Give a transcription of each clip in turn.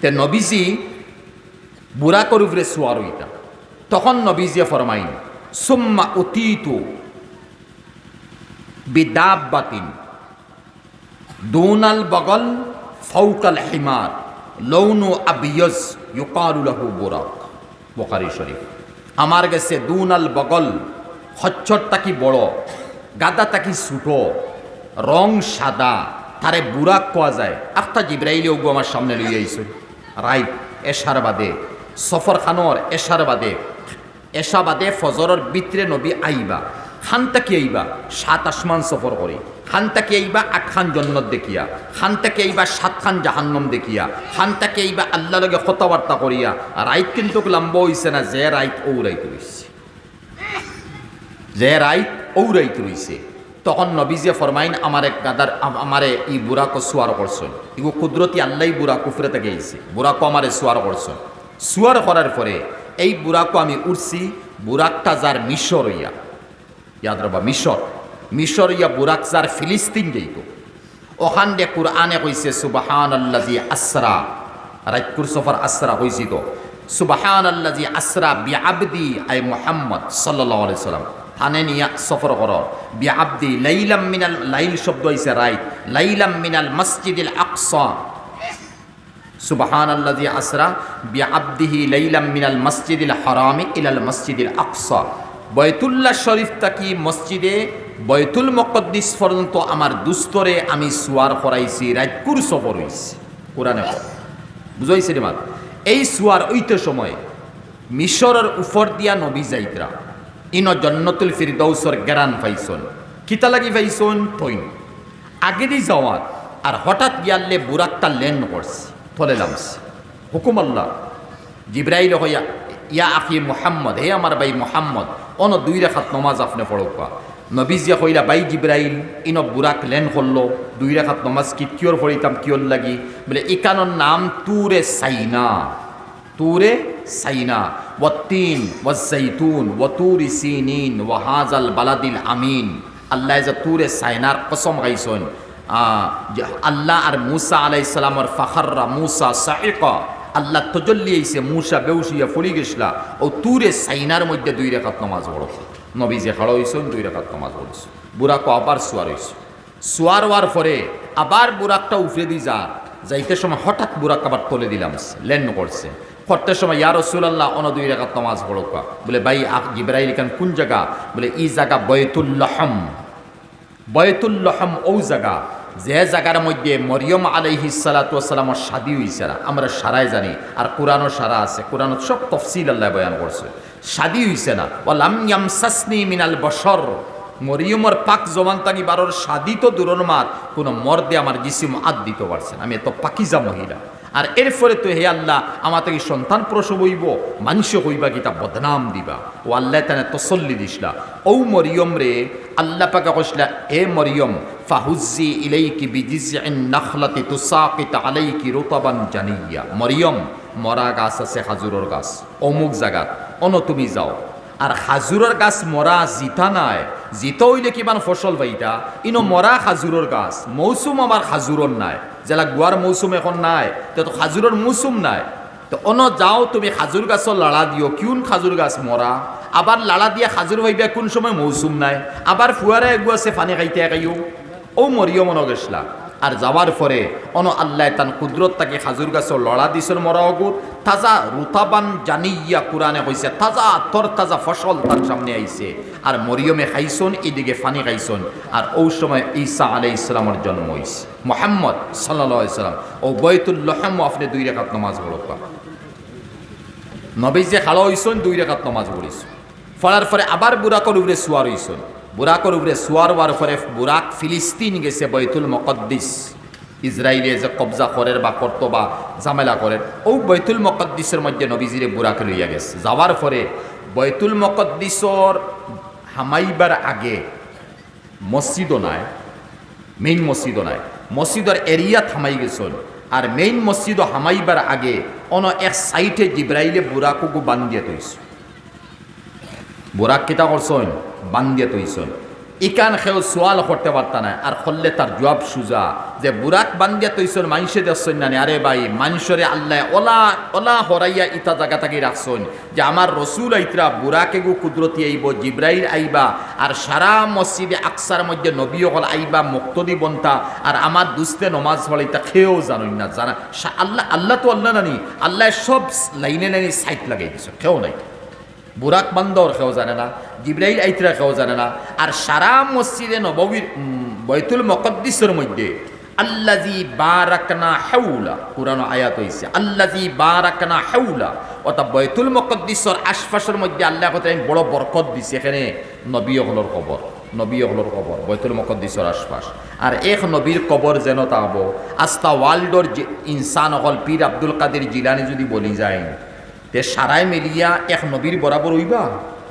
তে নবীজি বুড়া করুবরে সোয়ার হইতা। তখন নবীজিয়া ফরমাইন, সুম্মা অতীতু বিদাব্বাতিন, দুনাল বগল ফৌকাল হিমার, লৌনু আবিয়জ ইউকালু লাহু বুরাক। বুখারী শরীফ। আমার গেছে দুনাল বগল হচ্ছর তাকি বড় গাদা তাকি ছোটো, রং সাদা, তারে বুরাক পাওয়া যায়। আখতা জিব্রাইলে ওগু আমার সামনে লই আইছে। রাইট এশার বাদে সফর খানোর এশার বাদে, এশা বাদে ফজরের বিত্রে নবী আইবা খানতাকি আইবা? সাত আসমান সফর করে। খানতাকি আইবা? আট খান জন্নত দেখিয়া। খানতাকি আইবা? সাত খান জাহান্নম দেখিয়া। খানতাকি আইবা? আল্লাহ লগে কথাবার্তা করিয়া। রাইত কিন্তু লম্বা হইছে না, যে রাইত ও রাইত রইছে যে রাইত ও রাইত রইছে তখন নবীজে ফরমাইন, আমার এক গাদার আম- আমারে ই বুড়াকো সোয়ার করছেন ইগো কুদরতি আল্লাহ বুড়া কুফরে থেকে গেছে বুড়াকো আমারে সোয়ার করছেন সোয়ার করার পরে এই বুড়াকো আমি উঠছি বুড়াকটা যার মিশর ইয়া। ইয়াদ রবা মিশর। মিশর ইয়া বুরাক যার ফিলিস্তিন যেইত ওখান দে কুরআনে কইছে সুবাহান আল্লাজি আসরা রাইকুর সফর আসরা কইছি তো। সুবাহান আল্লাজি আসরা বিআবদি আই মুহাম্মদ সাল্লাল্লাহু আলাইহি থানে নিয়া সফর কর। বিআবদি লাইলাম মিনাল, লাইল শব্দ হইছে রাইট লাইলাম মিনাল মসজিদিল আকসা। সুবাহান আল্লাজি আসরা বিআবদিহি লাইলাম মিনাল মসজিদিল হারামি ইলাল মসজিদিল আকসা। বয়তুল্লাহ শরীফ তাকি মসজিদে বয়তুল মকদ্দিস পর্যন্ত আমার দুস্তরে আমি সুয়ার করাইছি রাজকুর সফর হইছি। কোরআনে। বুঝাইছে রে মাত এই সুয়ার ওইতে সময় মিশরের উপর দিয়া নবী যাইতরা। ইন জন্নতুল ফিরদৌসর গেরান ফাইছন কিতা লাগি থইন আগে দি যাওয়ার আর হঠাৎ গিয়ালে বুরাকটা লেন করছে ফলে লামছে। হুকুম আল্লাহ। জিব্রাইল হইয়া, ইয়া আখি মুহাম্মদ, হে আমার ভাই মুহাম্মদ, অন দুই রেখাত নমাজ আপনি পড়কা নবীজিয়া কইলা বাই জিব্রাইল, ইন বুরাক লেন করল, দুই রেখাত নমাজ কি কিয়র পড়িতাম কিয়র লাগি। বলে ইকানোর নাম তুরে সাইনা। তুরে সাইনা, ওয়াত্তিন, ওয়াজ্জাইতুন, ওয়াতুরি সিনিন ওয়াহাজাল বালাদিল আমিন। আল্লাহ যে তুরে সাইনার কসম গাইছন। আল্লাহ আর মুসা আলাইসালামর ফাখাররা মুসা সাইকা। আল্লাহ তজল্লি আইছে, মুসা বেউসিয়া ফুলি গেছলা। ও তুরে সাইনার মধ্যে দুই রেখাত নমাজ পড়ো। নবী যে খাড়ো হইছেন, দুই রেখাত নমাজ পড়ছে বুড়াকো আবার সুয়ার হইছে। সুয়ার হওয়ার পরে আবার বুরাকটা উফরে দি যা। যাইতে সময় হঠাৎ বুরাক আবার তলে দিলাম। লেন করছে। করতে সময়, ইয়া রসুলাল্লাহ অন দুই রেখাত নমাজ পড়োকা বলে, ভাই জিব্রাইল খান কোন জায়গা? বলে, ই জায়গা বয়তুল্লাহম বয়তুল্লাহম ও জায়গা। যে জায়গার মধ্যে মরিয়ম আলাইহি সালাতামের শাদি হইছে আমরা সারাই জানি, আর কোরআনও সারা আছে। কোরআন সব তফসিল আল্লাহ বয়ান করছে। শাদি হইছে না। ওয়ালাম ইয়ামসাসনি মিনাল বশর। মরিয়মর পাক জমান তানি বারোর শাদি তো মার কোনো মর্দে আমার জিসিম আদ দিতে পারছেন আমি এত পাকিজা মহিলা। আর এরপরে তো হে আল্লাহ, আমার থেকে সন্তান প্রসব হইব মানুষ হইবা গীতা বদনাম দিবা। ও আল্লাহ তানে তসল্লি দিসলা ও মরিয়ম রে, আল্লাহ পাকা কইসলা এ মরিয়ম ফাহুজি ইলাইকি বিজিজিন নাখলাতি তুসাকিত আলাইকি রুতাবান জানিয়া। মরিয়ম, মরা গাছ আছে খাজুরের গাছ, অমুক জায়গাত অন তুমি যাও। আর খাজুরের গাছ মরা জিতা নাই, জিতা হইলে কিমান ফসল পাইতা ইনো মরা খাজুরের গাছ, মৌসুম আমার খাজুরের নাই। যেলা গুয়ার মৌসুম এখন নাই, তো খাজুরের মৌসুম নাই। তো অন যাও তুমি খাজুর গাছ লাড়া দিও কিউন খাজুর গাছ মরা আবার লাড়া দিয়ে খাজুর ভাইবা কোন সময় মৌসুম নাই? আবার ফুয়ারে এগু আছে পানি খাইতে একাইও। ও মরিও মনে গেছলা আর যাওয়ার পরে অন আল্লাহ তান কুদরত তাকে খাজুর গাছর লড়া দিছিল মরা অগুর। তাজা রুতাবান জানিয়া কোরআনে কইছে, তাজা তর তাজা ফসল তার সামনে আইছে। আর মরিয়মে খাইছন এদিকে ফানি খাইছন আর ওই সময় ঈসা আলাই ইসলামের জন্ম হইছে। মোহাম্মদ ইসলাম ও বৈতুল্লাহম আপনি দুই রেখাত নমাজ পড়বা নবী যে খালো হইছন দুই রেখাত নমাজ পড়িছ ফলার পরে আবার বুড়াকর উপরে সুয়ার হইছন বুরাকর উপরে সুয়ার হওয়ার পরে বুরাক ফিলিস্তিন গেছে বৈতুল মকদ্দিস। ইসরায়েলে যে কবজা করের বা করতো বা ঝামেলা করেন ও বৈতুল মকদ্দিসের মধ্যে নবীজিরে বুরাকে লইয়া গেছে। যাওয়ার পরে বৈতুল মকদ্দিসর হামাইবার আগে মসজিদও নাই মেইন মসজিদও নাই। মসজিদের এরিয়া থামাই গেছন আর মেইন মসজিদও হামাইবার আগে অন এক সাইটে জিব্রাইলে বুরাকুকু বান্ধিয়া তৈছ বুরাক কিতা করছন? বান্ধিয়া তৈছন ইকান খেও সোয়াল করতে পারতা না, আর করলে তার জবাব সুজা। যে বুরাক বান্দিয়া তৈছন মানুষে দেখছেন না আরে ভাই মানুষরে আল্লাহ ওলা ওলা হরাইয়া ইতা জায়গা থাকি রাখছেন যে আমার রসুল আইতরা বুরাকে গু কুদরতি আইব, জিব্রাইল আইবা, আর সারা মসজিদে আকসার মধ্যে নবী হল আইবা, মুক্তদি বন্তা, আর আমার দুস্তে নমাজ হল ইতা খেয়েও জানুন না। জানা আল্লাহ আল্লাহ তো আল্লাহ নানি। আল্লাহ সব লাইনে লাইনে সাইট লাগাই দিছে খেয়েও নাই। বুরাক বান্দর কেউ জানে না জিব্রাইল আইতরা কেউ জানে না আর সারা মসজিদে নববীর উম, বৈতুল মকদ্দিসের মধ্যে আল্লাজি বারাকনা হেউলা পুরানো আয়াত হইছে আল্লাজি বারাকনা হেউলা অর্থাৎ বৈতুল মকদ্দিসর আশপাশের মধ্যে আল্লাহ কথা আমি বড় বরকত দিছে এখানে নবী হলর কবর নবী হলর কবর বৈতুল মকদ্দিসর আশপাশ। আর এক নবীর কবর যেন তাব আস্তা ওয়ার্ল্ডর যে ইনসান হল পীর আব্দুল কাদের জিলানি যদি বলি যায় তে সারাই মিলিয়া এক নবীর বরাবর হইবা?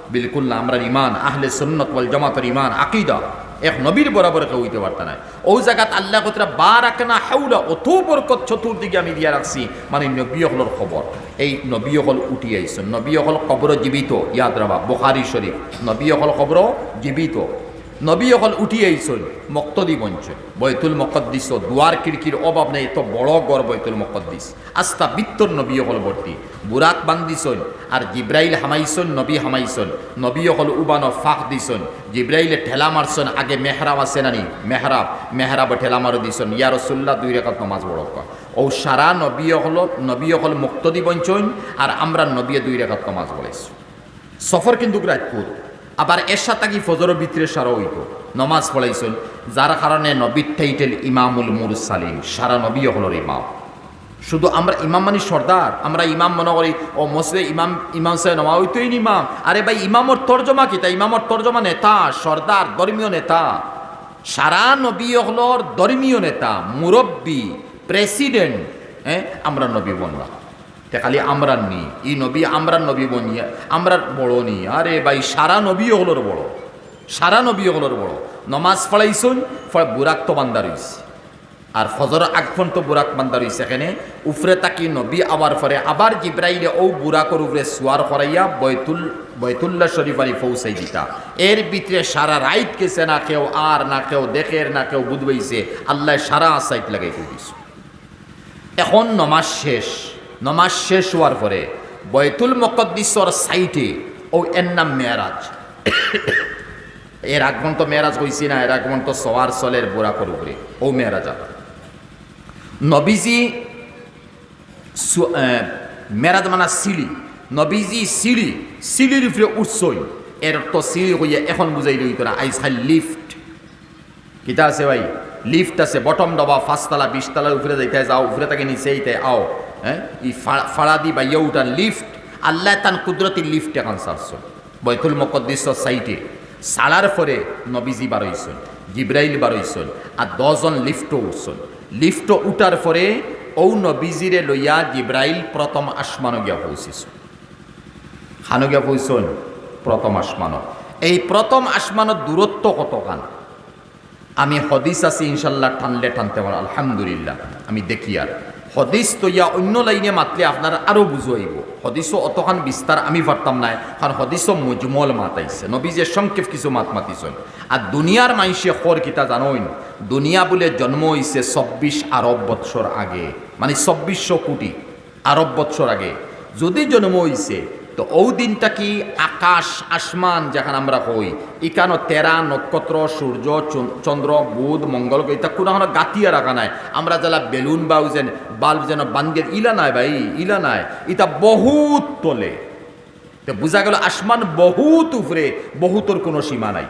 বিলকুল না আমরা ইমান আহলে সুন্নত ওয়াল জামাতের ইমান আকিদা। এক নবীর বরাবর কেউ হইতে পারত না ও জায়গাত আল্লাহ কতরা বা রাখনা হাউলা অত বরকত চতুর্দিকে আমি দিয়া রাখছি। মানে নবী হলর খবর। এই নবী হল উঠি আইসন নবী হল কবর জীবিত, ইয়াদ রাবা, বুখারি শরীফ। নবী হল কবর জীবিত। নবী অকল উঠি আইসল মক্তদি বঞ্চ বৈতুল মকদ্দিস দুয়ার খিড়কির অভাব নেই, এত বড় গড় বৈতুল মকদ্দিস। আস্তা বিত্তর নবী অকল ভর্তি বুরাক বান্দিসন আর জিব্রাইল হামাইসন নবী হামাইসন নবী অকল উবান ফাঁক দিসন জিব্রাইলে ঠেলা মারছন আগে মেহরাব আছে নানি? মেহরাব মেহরাব ঠেলা মারো দিসন ইয়া রসুল্লাহ দুই রেখাত নমাজ বড় ও সারা নবী অকল নবী অকল মুক্তদি বঞ্চন আর আমরা নবী দুই রেখাত নমাজ বলেছি সফর কিন্তু রাজপুর আবার এর সাথে ফজর ভিতরে সারা হইত নমাজ পড়াইছেন, যার কারণে নবীর টাইটেল ইমামুল মুরসালিম সারা নবী হলর ইমাম। শুধু আমরা ইমাম মানে সর্দার, আমরা ইমাম মনে করি, ও মসলে ইমাম ইমাম সাহেব নমা হইতই ইমাম। আরে ভাই, ইমামর তর্জমা কি? তা ইমামর তর্জমা নেতা, সর্দার, ধর্মীয় নেতা। সারা নবী হলর ধর্মীয় নেতা, মুরব্বী, প্রেসিডেন্ট হ্যাঁ আমরা নবী বনলাম তে খালি আমরা নি। ই নবী আমরা নবী বনি আমরা বড় নি। আরে ভাই, সারা নবী হলোর বড়। সারা নবী হলোর বড়। নমাজ ফলাইছুন, ফল বুরাক তো বান্দা রইছে। আর ফজর আগফন তো বুরাক বান্দা রইছে। এখানে উফরে তাকি নবী আবার ফরে, আবার জিব্রাইলে ও বুরাকর উপরে সুয়ার করাইয়া বৈতুল বৈতুল্লাহ শরীফ আলী ফৌসাই দিতা। এর ভিতরে সারা রাইত কেছে না কেউ আর, না কেউ দেখের না কেউ বুধবাইছে। আল্লাহ সারা সাইট লাগাই দিয়েছে এখন নমাজ শেষ। নমাজ শেষ হওয়ার পরে বয়তুল মকদ্দিসর সাইটে, ও এর নাম মেয়ারাজ। এর আগমন তো মেয়ারাজ হইছি না, এর আগমন তো সওয়ার সলের বোরা করে উপরে, ও মেয়ারাজা। নবীজি মেরাজ মানা সিঁড়ি। নবীজি সিঁড়ি, সিঁড়ির উপরে উৎসই এর তো সিঁড়ি হইয়া এখন বুঝাই লইত না আইস খাই লিফট। কিতা আছে ভাই? লিফট আছে, বটম ডবা ফার্স্টতলা বিশতলার উপরে যাইতে যাও, উপরে থেকে নিচে আও। হ্যাঁ? ই ফা- ফাড়া বা উঠান লিফট, আল্লাহ তান কুদরতি লিফট এখন সারছ বৈতুল মকদ্দিস সাইটে সালার পরে নবীজি বারইছন, জিব্রাইল বারইছন, আর দশজন লিফটও উঠছন। লিফট উঠার পরে ও নবীজিরে লইয়া জিব্রাইল প্রথম আসমান গিয়া পৌঁছিছ। খানো গিয়া পৌঁছন? প্রথম আসমানত এই প্রথম আসমানত দূরত্ব কত কান আমি হদিস আছি, ইনশাল্লাহ টানলে টানতে পারো আলহামদুলিল্লাহ। আমি দেখি আর। হদিস তো ইয়া অন্য লাইনে মাতলে আপনার আরও বুঝো আইব হদিসও অতখান বিস্তার আমি পারতাম না কারণ হদিসও মজমল মাতাইছে নবীজে সংক্ষেপ কিছু মাত মাতিছেন আর দুনিয়ার মানুষে খর কিতা দুনিয়া বলে জন্ম হইছে চব্বিশ আরব বৎসর আগে মানে চব্বিশশো কোটি আরব বৎসর আগে। যদি জন্ম হইছে তো ও দিনটা কি আকাশ, আসমান যেখানে আমরা হই। ইকানো তেরা, নক্ষত্র, সূর্য, চন- চন্দ্র, বুধ, মঙ্গল এটা কোনো কোনো গাতিয়া রাখা নাই। আমরা যারা বেলুন বা যেন বাল্ব যেন বান্দিয়ে, ইলা নাই ভাই, ইলা নাই। ইটা বহুত তলে। তো বোঝা গেল আসমান বহুত উপরে, বহুতর কোনো সীমা নাই।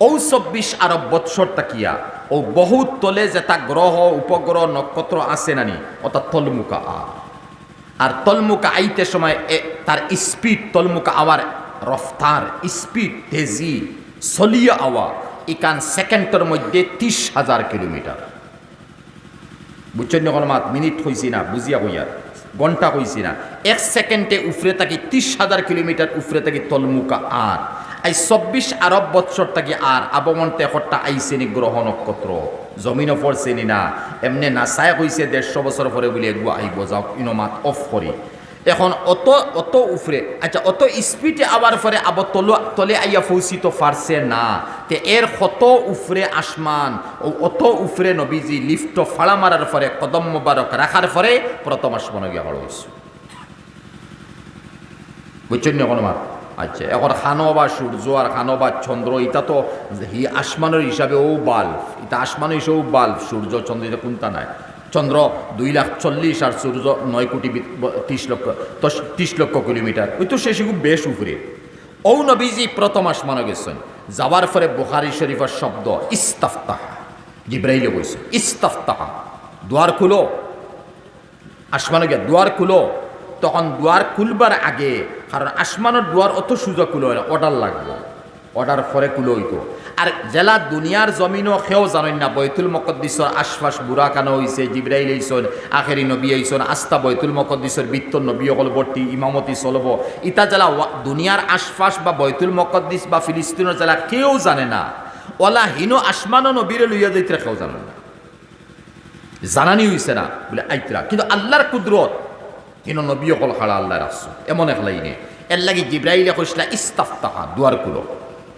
ও চব্বিশ আরব বৎসর তাকিয়া ও বহুত তলে যেটা গ্রহ, উপগ্রহ, নক্ষত্র আছে নানি অর্থাৎ তলমুকা। আর তলমুকা আইতে সময় তার স্পিড তলমুকা আওয়ার রফতার, স্পিড তেজি, সলিয়া আওয়া ইকান সেকেন্ডের মধ্যে ত্রিশ হাজার কিলোমিটার। বুঝছেন মাত মিনিট হইছি না, বুঝিয়া হইয়া ঘণ্টা হইছি না। এক সেকেন্ডে উফরে থাকি ত্রিশ হাজার কিলোমিটার, উফরে থাকি তলমুকা আর। এই চব্বিশ আরব বৎসর থাকি আর আবমন তেহরটা আইসেনি গ্রহ নক্ষত্র। জমিনও পড়ছেনি না এমনি নাসায় কইছে দেড়শো বছর পরে বলে এগুলো আইব, যাও ইনো মাত অফ করি। এখন অত অত উফরে আচ্ছা অত স্পিডে আবার পরে আবার তল তলে আইয়া ফৌসিত ফারছে না। তে এর কত উফরে আসমান, ও অত উফরে নবীজি লিফট ফাড়া মারার পরে, কদম মোবারক রাখার পরে প্রথম আসমান গিয়া হল হয়েছে বুঝছেন না কোনো আচ্ছা এখন খানো বা সূর্য আর খানো বা চন্দ্র এটা তো আসমানের হিসাবে ও বাল্ব এটা আসমানের হিসাবে ও বাল্ব, সূর্য, চন্দ্র, এটা কোনটা নাই? চন্দ্র দুই লাখ চল্লিশ আর সূর্য নয় কোটি ত্রিশ লক্ষ ত্রিশ লক্ষ কিলোমিটার। ওই তো সে খুব বেশ উপরে। ও নবীজি প্রথম আসমানে গেছেন। যাওয়ার পরে বুখারি শরীফের শব্দ, ইস্তাফতাহা। জিব্রাইলে বলছে, ইস্তাফতাহা। দুয়ার খুলো। আসমানে গিয়ে দুয়ার খুলো। তখন দুয়ার খুলবার আগে, কারণ আসমানের দুয়ার অত সুযোগ খুলো না, অর্ডার লাগবে। অর্ডার পরে খুলো হইতো। আর জেলা দুনিয়ার জমিনও সেও জানেন না। বৈতুল মকদ্দিসর আশপাশ বুড়াকানো হয়েছে জিব্রাইল এইসন আখেরি নবী এইসন আস্তা বৈতুল মকদ্দিসর বৃত্তর নবী অকল বর্তি ইমামতি চলব। ইতা জেলা দুনিয়ার আশপাশ বা বৈতুল মকদ্দিস বা ফিলিস্তিনের জেলা কেউ জানে না। ওলা হিনো আসমানও নবীরে লইয়া যাইতে কেউ জানে না। জানানি হইছে না বলে আইতরা কিন্তু আল্লাহর কুদরত কিন্তু নবী অকল খাড়া আল্লাহর আসছো এমন এক লাইনে, এর লাগি জিব্রাইলে কইসলা ইস্তাফতাহা দুয়ার কুলো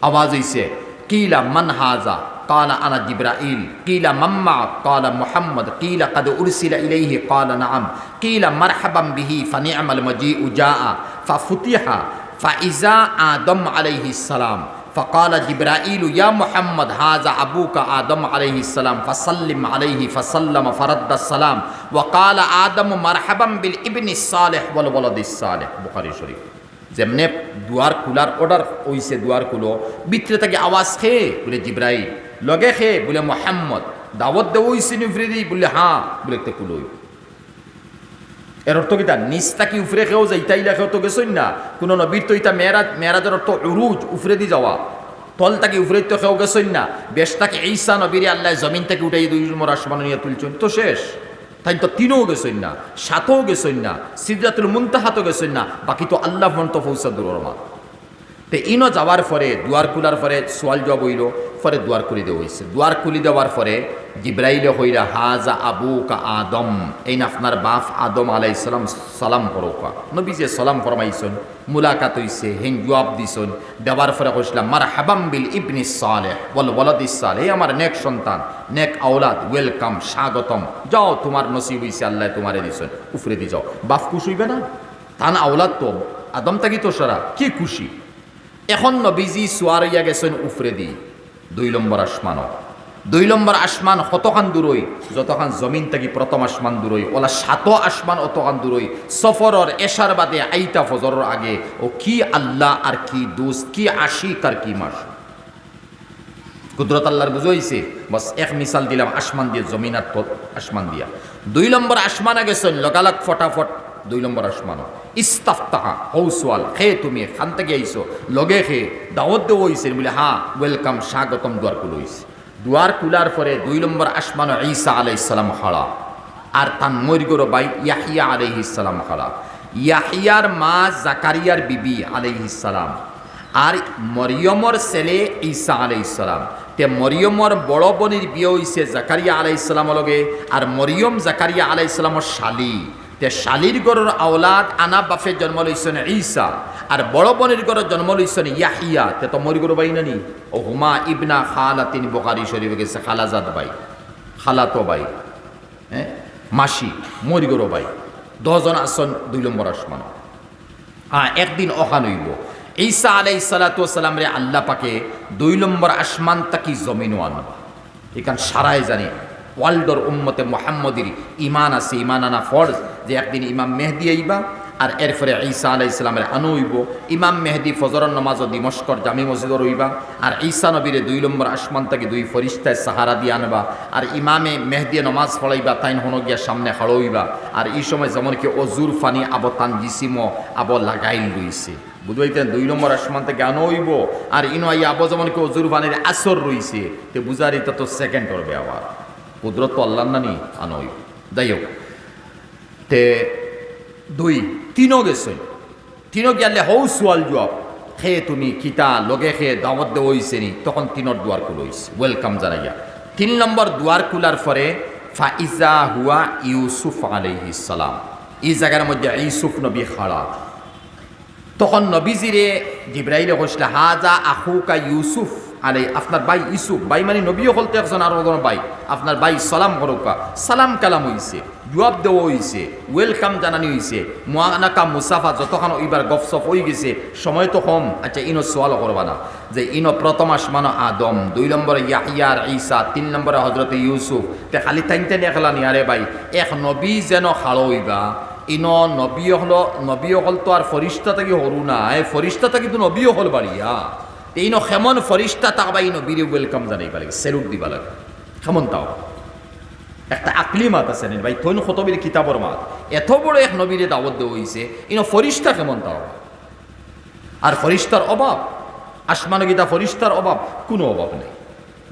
আওয়াজ হইছে قيل من هذا؟ قال أنا جبرائيل. قيل من معك؟ قال محمد. قيل قد أرسل إليه؟ قال نعم. قيل مرحبا به فنعم المجيء جاء. ففتح. فإذا آدم عليه السلام. فقال جبرائيل يا محمد هذا أبوك آدم عليه السلام. فسلم عليه فسلم فرد السلام. وقال آدم مرحبا بالابن الصالح والولد الصالح. بخاري شريف. যেমনে দুয়ার খোলার অর্ডার হইছে দুয়ার খুলো, ভিতরে থেকে আওয়াজ খেয়ে বলে জিব্রাইল, লগে খেয়ে বলে মোহাম্মদ, দাওয়াত দেওয়া হইছে নিফ্রিদি বলে হ্যাঁ বলে একটা খুলো। এর অর্থ কিতা নিস্তা কি উফরে খেয়েও যাই তাইলা খেয়েও তো গেছই না। কোনো নবীর তো ইতা মেয়েরাজ, মেয়েরাজের অর্থ উরুজ উফরে দি যাওয়া। তল তাকে উফরে তো খেয়েও গেছই না। বেশ তাকে ঈসা নবীরে আল্লাহ জমিন থেকে উঠাই দুই নম্বর আসমান নিয়ে তুলছেন। তো শেষ। তাই তো তিনও গেছেন না সাতও গেছেন না সিদ্ধাতুল মুন্তাহাতও গেছেন না বাকি তো আল্লাহ মন্ত ফৌসাদুর দুরমা তে ইনো যাওয়ার পরে দুয়ার খুলার পরে সোয়াল জব হইল, পরে দুয়ার খুলি দেওয়া হয়েছে দুয়ার খুলি দেওয়ার পরে জিব্রাইলে হইরা, হাজা আবু কা আদম এই না আপনার বাপ আদম আলাই সালাম সালাম করোকা নবী যে সালাম ফরমাইছন, মুলাকাত হইছে, হেন জবাব দিছন, দেওয়ার পরে কইছিলাম মার হাবাম বিল ইবনি সালেহ বল বলদ সালেহ এই আমার নেক সন্তান, নেক আওলাদ, ওয়েলকাম, স্বাগতম, যাও তোমার নসিব হইছে, আল্লাহ তোমারে দিছন, উফরে দি যাও। বাপ খুশ হইবে না? তান আওলাদ তো, আদম তাকি তো সারা, কি খুশি? এখন নবীজি সোয়ার ইয়া গেছেন উফরে দি দুই নম্বর আসমানও দুই নম্বর আসমান কতখান দূরই যতখান জমিন থাকি প্রথম আসমান দূরই ওলা সাত আসমান অতখান দূরই সফরর এশার বাদে আইতা ফজরের আগে। ও কি আল্লাহ আর কি দোস্ত, কি আশিক আর কি মাস। কুদরত আল্লাহর বুঝাইছে বস এক মিসাল দিলাম, আসমান দিয়ে, জমিন আর আসমান দিয়া। দুই নম্বর আসমানে গেছেন লগালগ ফটাফট দুই নম্বর আসমানও ইস্তাফতাহা হৌসওয়াল খে তুমি খান থেকে আইসো। লগে খে দাওয়াত দেওয়া হইছে বলে হ্যাঁ ওয়েলকাম স্বাগতম দুয়ার কুলো হইছে। দুয়ার কুলার পরে দুই নম্বর আসমানও ঈসা আলাইসালাম হাড়া আর তান মৈরগর বাই ইয়াহিয়া আলাইহিসালাম হাড়া ইয়াহিয়ার মা জাকারিয়ার বিবি আলাইহিসালাম আর মরিয়মর ছেলে ঈসা আলাইসালাম তে মরিয়মর বড় বোনের বিয়ে হইছে জাকারিয়া আলাইসালাম লগে, আর মরিয়ম জাকারিয়া আলাইসালামর শালি। তে শালির গড়ের আওলাদ আনা বাফের জন্ম লইছেন ঈসা, আর বড় বোনের গড়ের জন্ম লইছেন ইয়াহিয়া। তে তো মরি গরু বাই নানি? ও হুমা ইবনা খালা তিনি বোকারি শরীফে গেছে খালাজাদ বাই খালাতো বাই হ্যাঁ? মাসি মরি গরু বাই দশজন আসন, দুই নম্বর আসমান। হ্যাঁ একদিন অহান হইব। ঈসা আলাই সালাতাম রে আল্লাহ পাকে দুই নম্বর আসমান তাকি জমিনও আনবা? এখান সারাই জানি। ওয়ার্ল্ডর উম্মতে মোহাম্মদের ইমান আছে ইমান আনা ফর্জ, যে একদিন ইমাম মেহদি আইবা, আর এরপরে ঈসা আলাই ইসলামের আনু হইব। ইমাম মেহদি ফজরন নমাজ দিমস্কর, জামি মসজিদর হইবা আর ঈসা নবীরে দুই নম্বর আসমান থেকে দুই ফরিস্তায় সাহারা দিয়ে আনবা, আর ইমামে মেহদিয়ে নমাজ পড়াইবা, তাইন হন গিয়া সামনে হড়ইবা আর এই সময় যেমন কি অজুর ফানি আব তান জিসিমো আব লাগাইল রইছে। বুঝবাইতেন দুই নম্বর আসমান থেকে আনো হইব, আর ইনো আই আব যেমন কি অজুর ফানির আসর রইছে, তে বুঝার এটা তো সেকেন্ড করবে আবার। কুদরত তো আল্লাহ নানি আনো যাই হোক, তে দুই তিনও গেছে তিনও গেলে হৌ সোয়াল জবাব খে তুমি কিতা, লগে খে দাওয়াত দেওয়া হইছে নি তখন তিনর দুয়ার কুল হইছে ওয়েলকাম জানাইয়া। তিন নম্বর দুয়ার কুলার পরে ফাইজা হুয়া ইউসুফ আলাইহিস সালাম। এই জায়গার মধ্যে ইসুফ নবী খাড়া তখন নবীজিরে জিব্রাইলে কইসলে হাজা আহুকা ইউসুফ আরে আপনার ভাই ইসুফ ভাই মানে নবীও হলতে একজন আর কোনো ভাই। আপনার ভাই সালাম করুকা। সালাম কালাম হইছে, জবাব দেওয়া হইছে ওয়েলকাম জানানি হইছে। মোয়ানাকা মুসাফা যতক্ষণ ওইবার গফসফ হয়ে গেছে, সময় তো কম। আচ্ছা ইনো সোয়াল করবা না। যে ইনো প্রথম আসমান আদম, দুই নম্বরে ইয়াহিয়ার ঈসা, তিন নম্বরে হজরত ইউসুফ। তে খালি টাইনতে নেখলা নি, আরে ভাই, এক নবী যেন খালো হইবা। ইন নবী হল নবী হল তো আর ফরিস্তা থাকি হরু না এ ফরিস্তা থাকি তো নবী হল বাড়িয়া। ইন সেমন ফরিস্তা তাকবা এই নবীরে ওয়েলকাম জানাইবা লাগে সেলুট দিবা লাগে কেমন তাও। একটা আকলি মাত আছে নি, ভাই থৈন খতবির কিতাবর মাত। এত বড় এক নবীরে দাওয়াত দেওয়া হয়েছে ইন ফরিস্তা কেমন তাও? আর ফরিস্তার অভাব, আসমান গীতা ফরিস্তার অভাব, কোনো অভাব নেই।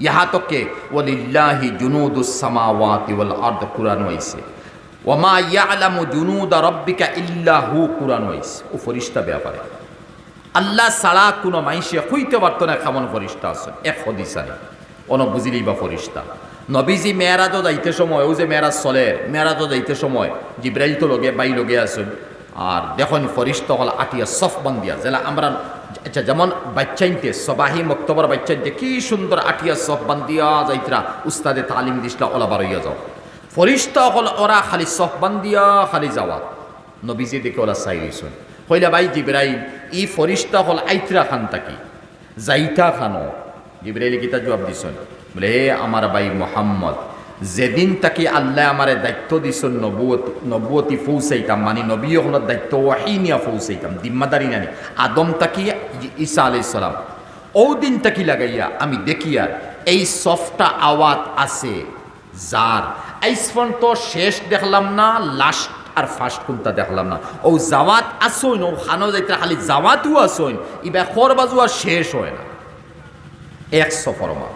ইহা তকে ওয়ালিল্লাহি জুনুদুস সামাওয়াতি ওয়াল আরদ, কুরআন হইছে। ওয়ামা ইয়ালামু জুনুদা রাব্বিকা ইল্লা হু, কুরআন হইছে। ও ফরিস্তা ব্যাপারে। আল্লাহ ছাড়া কোনো মাইসে হইতে পারতো না, কেমন ফরিস্তা আছে? এক হদিসা নেই। অন বুঝিলেই বা ফরিস্তা। নবীজি মেয়েরাজও যাইতে সময়, ও যে মেয়েরাজ চলে, মেয়েরাজও যাইতে সময়, জিব্রাইল তো লগে, বাই লগে আসুন আর দেখুন, ফরিস্তা হল আটিয়া সফ বান্দিয়া যেলা আমরা আচ্ছা যেমন বাচ্চাইনতে, সবাহি মক্তবর বাচ্চাইনতে, কি সুন্দর আটিয়া সফ বান্দিয়া যাইতরা, উস্তাদে তালিম দিসলা, ওলা বারইয়া যাও। ফরিস্তা হল ওরা খালি সফ বান্দিয়া খালি যাওয়া। নবীজি দেখে চাই রইছুন কইলা, ভাই জিব্রাইল ই ফরিস্তা হল আইতরা খান তাকি যাইতা খানো। জিব্রাইল গীতা জবাব দিছুন, বলে, হে আমার ভাই মোহাম্মদ, যেদিন তাকি আল্লাহ আমারে দায়িত্ব দিছুন নবুয়ত, নবুয়তি ফৌসাইতাম মানে নবী হলত দায়িত্ব ওয়াহিনিয়া ফৌসাইতাম দিম্মাদারি নানি আদম তাকি ঈসা আলাইহিস সালাম ও দিন তাকি লাগাইয়া আমি দেখিয়া এই সফটা আওয়াত আছে, যার। আইসফোন তো শেষ দেখলাম না, লাস্ট আর ফার্স্ট কোনটা দেখলাম না। ও জাওয়াত আসইন ও খানো যাইতে, খালি জাওয়াতও আসইন ইবা খর বাজু আর শেষ হয় না। এক সফরমা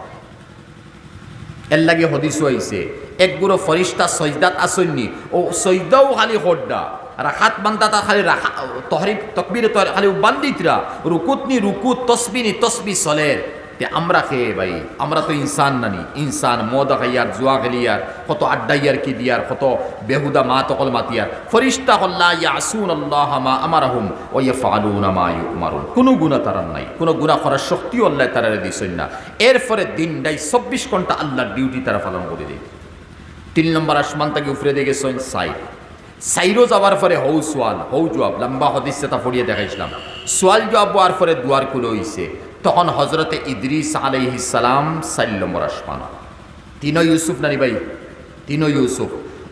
এর লাগে হদিস হইছে, এক গুরো ফরিস্তা সজদাত আসইননি ও সজদাও খালি হড্ডা রাখাত বান্দা তা খালি রাখা, তহরিব, তকবির খালি বান্দিতরা রুকুতনি রুকুত তসবিনি তসবি, সলের। তে আমরা খেয়ে ভাই? আমরা তো ইনসান নানি। ইনসান, মদ খাইয়ার, জুয়া খেলিয়ার, কত আড্ডাইয়ার কি দিয়ার, কত বেহুদা মা তকল মাতিয়ার। ফরিস্তা হল্লা ইয়াসুন আল্লাহ মা আমারাহুম ও ইয়ে ফালুন মা মারুন কোনো গুণা তারার নাই। কোনো গুণা করার শক্তিও আল্লাহ তারারে দিছেন না। এরপরে দিনটাই চব্বিশ ঘণ্টা আল্লাহর ডিউটি তারা পালন করে দেয়। তিন নম্বর আসমান তাকে উফরে দিয়ে গেছেন সাইড সাইরো যাওয়ার পরে হৌ সোয়াল হৌ জবাব। লম্বা হদিসে তা পড়িয়ে দেখাইছিলাম। সোয়াল জবাব হওয়ার পরে দুয়ার খুলে হইছে। তখন হজরতে ইদ্রিস আলাইহিসালাম নম্বর আসমান তিনো ইউসুফ নানি ভাই তিনো ইউসুফ।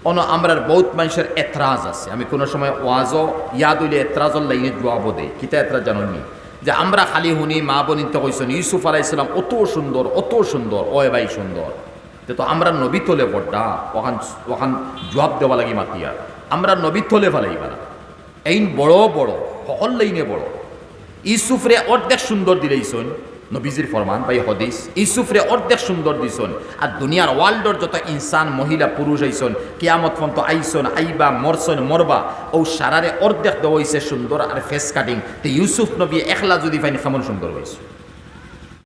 অন আমরার বহুত মানুষের এতরাজ আছে। আমি কোনো সময় ওয়াজও, ইয়াদ হইলে এতরাজর লাইনে জবাবও দেই। কিতা এতরাজ জানি যে আমরা খালি শুনি, মা বনিত কইছেন ইউসুফ আলাইসালাম অত সুন্দর অত সুন্দর ও ভাই সুন্দর। তো আমরা নবী তোলে বড্ডা, ওখান ওখান জবাব দেওয়া লাগে মাতিয়া। আমরা নবী তোলে ফেলাইবা এই বড় বড়, সকল লাইনে বড়। ইসুফরে অর্ধেক সুন্দর দিলেইছন, নবীজির ফরমান বাই হদিস ইসুফরে অর্ধেক সুন্দর দিছন, আর দুনিয়ার ওয়ার্ল্ডর যত ইনসান, মহিলা, পুরুষ আইসন কেয়ামত ফন্ত আইসন আইবা মরসন মরবা, ও সারারে অর্ধেক দেওয়া হইছে সুন্দর আর ফেস কাটিং তো ইউসুফ নবী একলা যদি পাইনি, কেমন সুন্দর হয়েছে